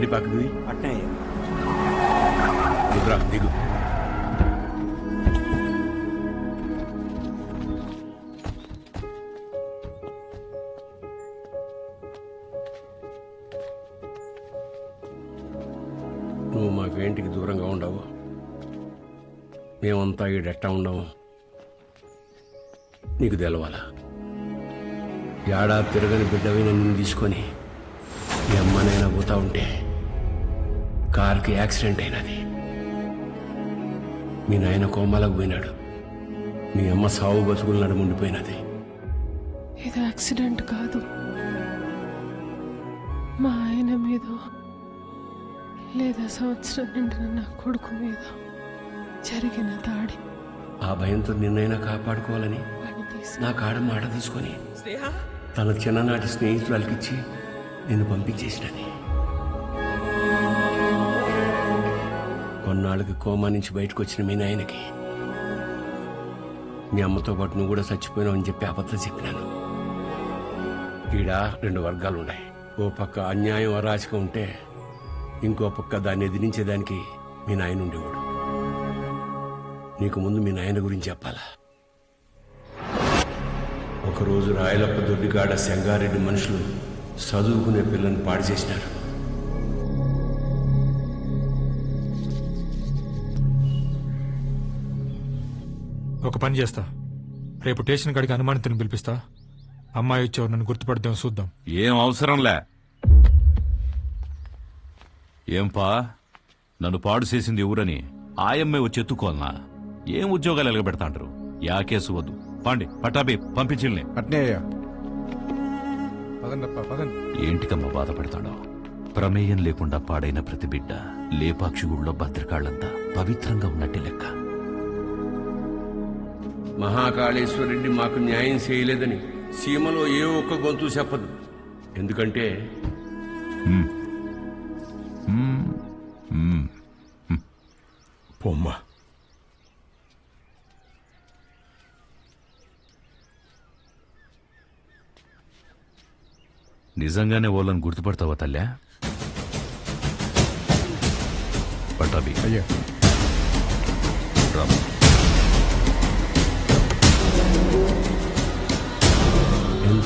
బండి పక్కకు దిగు. అట్నే దిగురా దిగు. నువ్వు మాకు ఇంటికి దూరంగా ఉండవు. మేమంతా ఈడెట్టా ఉండవు నీకు తెలవాలా? ఏడా తిరగని బిడ్డవి నిన్ను తీసుకొని మీ అమ్మనైనా పోతా ఉంటే కార్కి యాక్సిడెంట్ అయినది. మీ నాయన కోమాలకు పోయినాడు. మీ అమ్మ సావు బతుకులు నడుముండిపోయినది ఇది యాక్సిడెంట్ కాదు. మా ఆయన మీద లేదా సంవత్సరం నిండిన నా కొడుకు మీద జరిగిన దాడి. ఆ భయంతో నిన్నైనా కాపాడుకోవాలని నా కాడ మాట తీసుకొని తన చిన్ననాటి స్నేహితురాలకిచ్చి నిన్ను పంపించేసినది. కోమా నుంచి బయటకు వచ్చిన మీ నాయనకి. మీ అమ్మతో పాటు నువ్వు కూడా చచ్చిపోయినావు అని చెప్పి అబద్ధం చెప్పినాను. ఈడ రెండు వర్గాలు ఉన్నాయి. ఓ పక్క అన్యాయం అరాచకం ఉంటే ఇంకో పక్క దాన్ని ఎదిరించేదానికి మీ నాయన ఉండేవాడు. నీకు ముందు మీ నాయన గురించి చెప్పాలా? ఒకరోజు రాయలప్ప దొడ్డిగాడ సెంగారెడ్డి మనుషులు చదువుకునే పిల్లని పాడు చేసినారు. ఒక పని చేస్తా. రేపు స్టేషన్ కాడికి అనుమానితుని పిలిపిస్తా. అమ్మాయి వచ్చావు నన్ను గుర్తుపడదాం చూద్దాం. ఏం అవసరంలే. ఏంపా? నన్ను పాడు చేసింది ఎవరని ఆయమ్మే వచ్చి ఎత్తుకోవాలనా? ఏం ఉద్యోగాలు ఎలగబెడతాంటారు యా కేసు వద్దు. పాండి పట్టాబి పంపించిల్ని. అట్నే ఏంటికమ్మా బాధపడతాడో? ప్రమేయం లేకుండా పాడైన ప్రతి బిడ్డ లేపాక్షి గుళ్ళో భద్రకాళ్ళంతా పవిత్రంగా ఉన్నట్టే లెక్క. మహాకాళేశ్వరరెడ్డి మాకు న్యాయం చేయలేదని సీమలో ఏ ఒక్క గొంతు చెప్పదు. ఎందుకంటే పొమ్మ నిజంగానే ఓళ్ళని గుర్తుపడతావా తల్లా? పట్టాబి అయ్యా.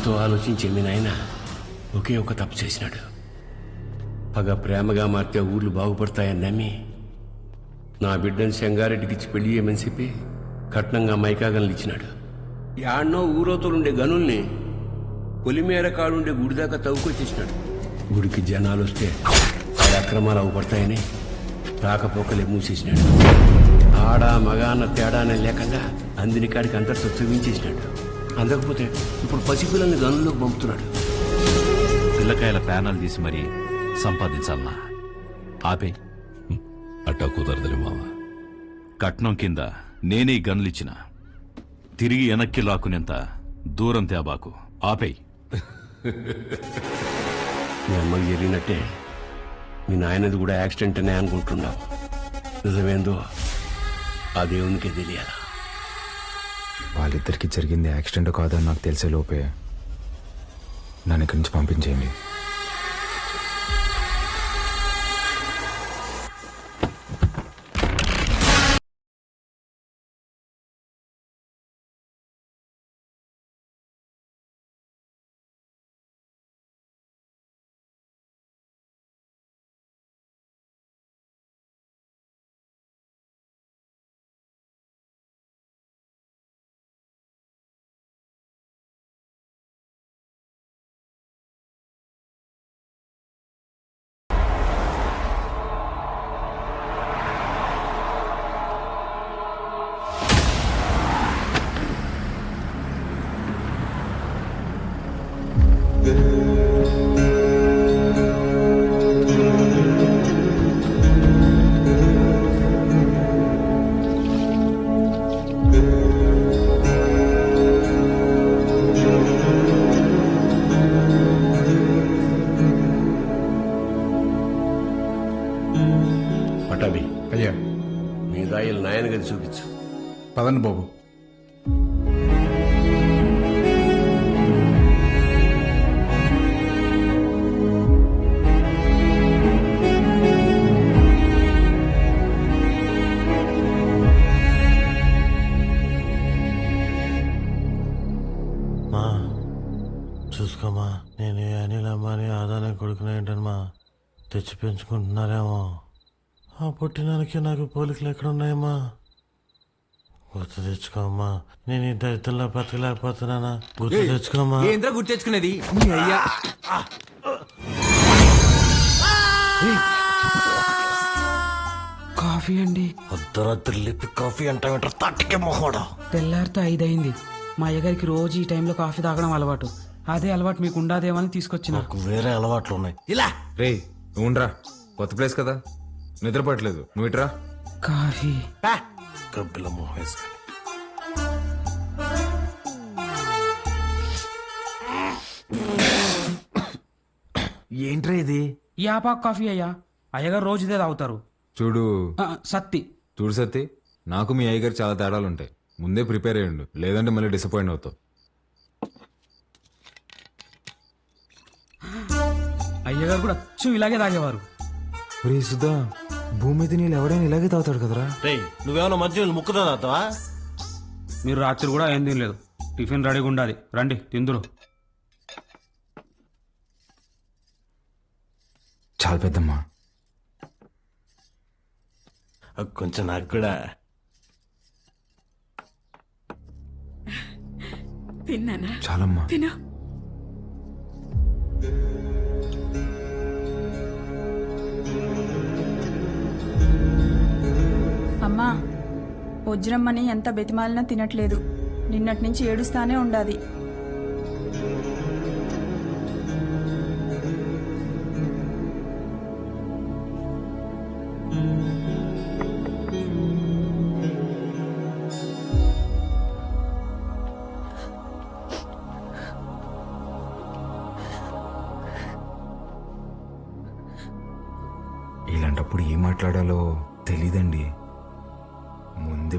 ఎంతో ఆలోచించే మీ నాయన ఒకే ఒక తప్పు చేసినాడు. పగ ప్రేమగా మారితే ఊర్లు బాగుపడతాయని నమ్మి నా బిడ్డని శంగారెడ్డికి ఇచ్చి పెళ్ళి చేయమని చెప్పి కట్నంగా మైకాగన్లు ఇచ్చినాడు. యాడ్నో ఊరోతోలుండే గనుల్ని పొలిమేర కాడుండే గుడిదాకా తవ్వుకొచ్చేసినాడు. గుడికి జనాలు వస్తే ఆడ అక్రమాలు అవుపడతాయని రాకపోకలే మూసేసినాడు. ఆడ మగాన అన్న తేడానే లేకుండా అందిని కాడికి అంతటితో చూపించేసినాడు. అందకపోతే ఇప్పుడు పసిపిల్లల్ని గనుల్లోకి పంపుతున్నాడు. పిల్లకాయల ప్యానల్ తీసి మరీ సంపాదించాలనా? ఆపే. అట్టా కుదరదులే మామ. కట్నం కింద నేనే గన్లిచ్చిన. తిరిగి వెనక్కి లాక్కునేంత దూరం తేబాకు. ఆపేయ్ మీ అమ్మకి జరిగినట్టే మీ నాయనది కూడా యాక్సిడెంట్ అనే అనుకుంటున్నావు. నిజమేందో ఆ దేవునికే తెలియాలా? వాళ్ళిద్దరికి జరిగింది యాక్సిడెంట్ కాదని నాకు తెలిసే లోపే నన్ను ఇక్కడి నుంచి పంపించేయండి. దగ్గరికి చూపించు. పదండి బాబు. మా నేను తెచ్చి పెంచుకుంటున్నారేమో. ఆ పుట్టినానికి నాకు పోలికలు ఎక్కడున్నాయమ్మా? గుర్తు తెచ్చుకోమ్మా. నేను ఈ దరిద్రంలో బతకలేకపోతున్నానా? గుర్తు తెచ్చుకోమ్మా. ఏంద్రా గుర్తు తెచ్చుకునేది? నీ అయ్యా. కాఫీ అండి. అర్ధరాత్రి లిపి కాఫీ అంటావేంటారు? తట్టకే మొహోడా. తెల్లారితో ఐదయింది. మా అయ్యగారికి రోజు ఈ టైంలో కాఫీ తాగడం అలవాటు. అదే అలవాటు మీకు ఉండదేమని తీసుకొచ్చిన. నాకు వేరే అలవాట్లు ఉన్నాయి ఇలా రే ఉండరా. కొత్త ప్లేస్ కదా. నిద్రపట్లేదు నువ్వు ఇట్రా కాఫీ. మొహం వేసుకొని ఏంట్రా ఇది? ఆపాకు కాఫీ అయ్యా. అయ్యగారు రోజు ఇదే తాగుతారు. చూడు. ఆ, సత్తి. చూడు సత్తి నాకు మీ అయ్యగారు చాలా తేడాలు ఉంటాయి ముందే ప్రిపేర్ అయ్యండు. లేదంటే మళ్ళీ డిసప్పాయింట్ అవుతావు. అయ్యగారు కూడా అచ్చు ఇలాగే తాగేవారు. రే సుధా భూమి మీద నీళ్ళు ఎవడైనా ఇలాగే తాగుతాడు కదరా? రేయ్ నువ్వేమన్నా మంచి ముక్కుదా తాతావా మీరు రాత్రి కూడా ఏం తినలేదు. టిఫిన్ రెడీగా ఉండాలి. రండి తిందురు. చాలా పెద్దమ్మా. కొంచెం నాకు కూడా. తిన్నానా? చాలమ్మా. తిను. అమ్మా వజ్రమ్మని ఎంత బెతిమాలినా తినట్లేదు. నిన్నటి నుంచి ఏడుస్తానే ఉండాది. ఇలాంటప్పుడు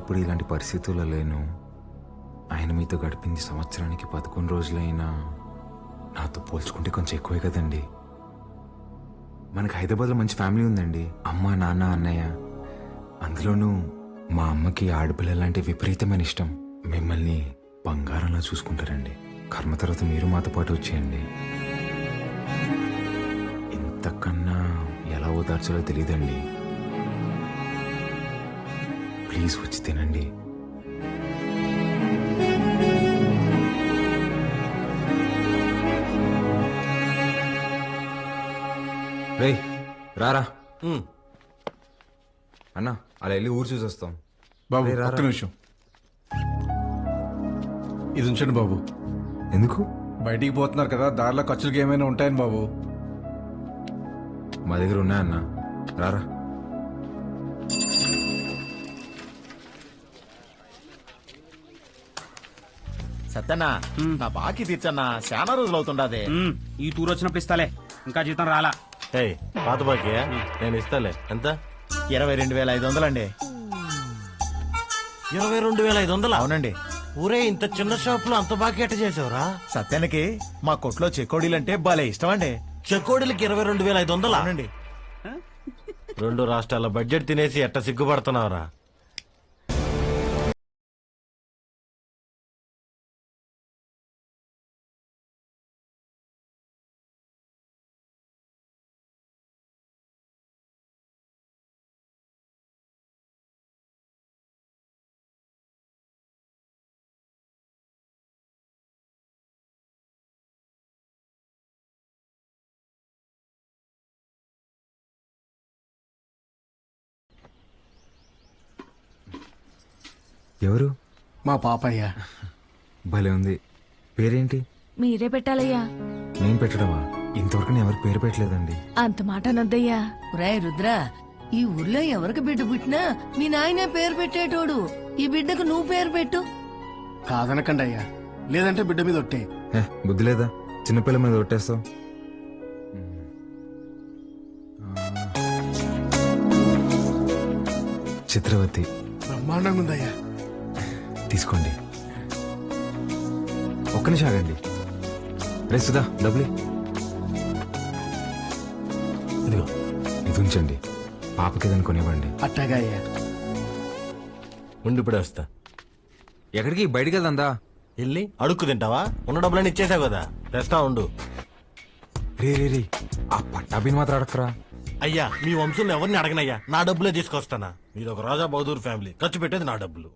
ఇప్పుడు ఇలాంటి పరిస్థితుల్లో లేను? ఆయన మీతో గడిపింది సంవత్సరానికి పదకొండు రోజులైనా నాతో పోల్చుకుంటే కొంచెం ఎక్కువే కదండి. మనకి హైదరాబాద్లో మంచి ఫ్యామిలీ ఉందండి. అమ్మ నాన్న అన్నయ్య. అందులోనూ మా అమ్మకి ఆడపిల్లలంటే విపరీతమైన ఇష్టం. మిమ్మల్ని బంగారంలా చూసుకుంటారండి. కర్మ తర్వాత మీరు మాతో పాటు వచ్చేయండి. ఇంతకన్నా ఎలా ఓదార్చాలో తెలియదండి. ప్లీజ్ వచ్చి తినండి. రే రారా. అన్నా అలా వెళ్ళి ఊరు చూసి వస్తాం బాబు రే, రారా. ఒక్క నిమిషం. ఇది ఉంచండి బాబు. ఎందుకు? బయటికి పోతున్నారు కదా దారిలో ఖర్చులకి ఏమైనా ఉంటాయని బాబు. మా దగ్గర ఉన్నాయన్నా. రారా. సత్యన్నా నా బాకీ తీర్చన్నా చాలా రోజులు అవుతుండదే. ఈ టూర్ వచ్చినప్పుడు ఇస్తాలే. ఇంకా జీతం రాలా. ఏయ్ పాత బాకీ నేను ఇస్తాలే. ఎంత? ఇరవై రెండు వేల ఐదు వందలండి ఇరవై రెండు వేల ఐదు వందలు? అవునండి. ఊరే ఇంత చిన్న షాప్లో అంత బాకీ ఎట్ట చేసావురా? సత్యానికి మా కొట్లో చెకోడీలంటే భలే ఇష్టం అండి చెకోడీలకి ఇరవై రెండు వేల ఐదు వందలు? అవునండి. రెండు రాష్ట్రాల బడ్జెట్ తినేసి ఎట్ట సిగ్గుపడుతున్నావురా? ఎవరు? మా పాపయ్య. భలే ఉంది. పేరేంటి? మీరే పెట్టాలయ్యా. నేను పెట్టడమా? ఇంతవరకు నేను ఎవరికి పేరు పెట్టలేదండి. అంత మాట అనొద్దయ్యా. రాయ్ రుద్ర ఈ ఊర్లో ఎవరికి బిడ్డ పుట్టినా మీ నాయనే పేరు పెట్టేటోడు. ఈ బిడ్డకు నువ్వు పేరు పెట్టు. కాదనకండి అయ్యా లేదంటే బిడ్డ మీద ఒట్టే. హే, బుద్ధి లేదా? చిన్నపిల్ల మీద కొట్టేస్తావు చిత్రవతి బ్రహ్మాండంగా ఉందయ్యా తీసుకోండి. ఒక్క నిమిషం ఆగండి. రే సుధా డబ్బులు ఇదిగో ఇది ఉంచండి. పాపకి ఏదైనా కొనివ్వండి. అట్టాగా అయ్యా ఉండి ఇప్పుడే వస్తా. ఎక్కడికి? బయటికి వెళ్దా వెళ్ళి అడుక్కు తింటావా? ఉన్న డబ్బులన్నీ ఇచ్చేసావు కదా. తెస్తా ఉండు. రే రే రే ఆ పట్టాభిని మాత్రం అడక్కరా. అయ్యా మీ వంశంలో ఎవరిని అడగనయ్యా? నా డబ్బులే తీసుకొస్తానా? మీరు ఒక రాజా బహదూర్ ఫ్యామిలీ. ఖర్చు పెట్టేది నా డబ్బులు.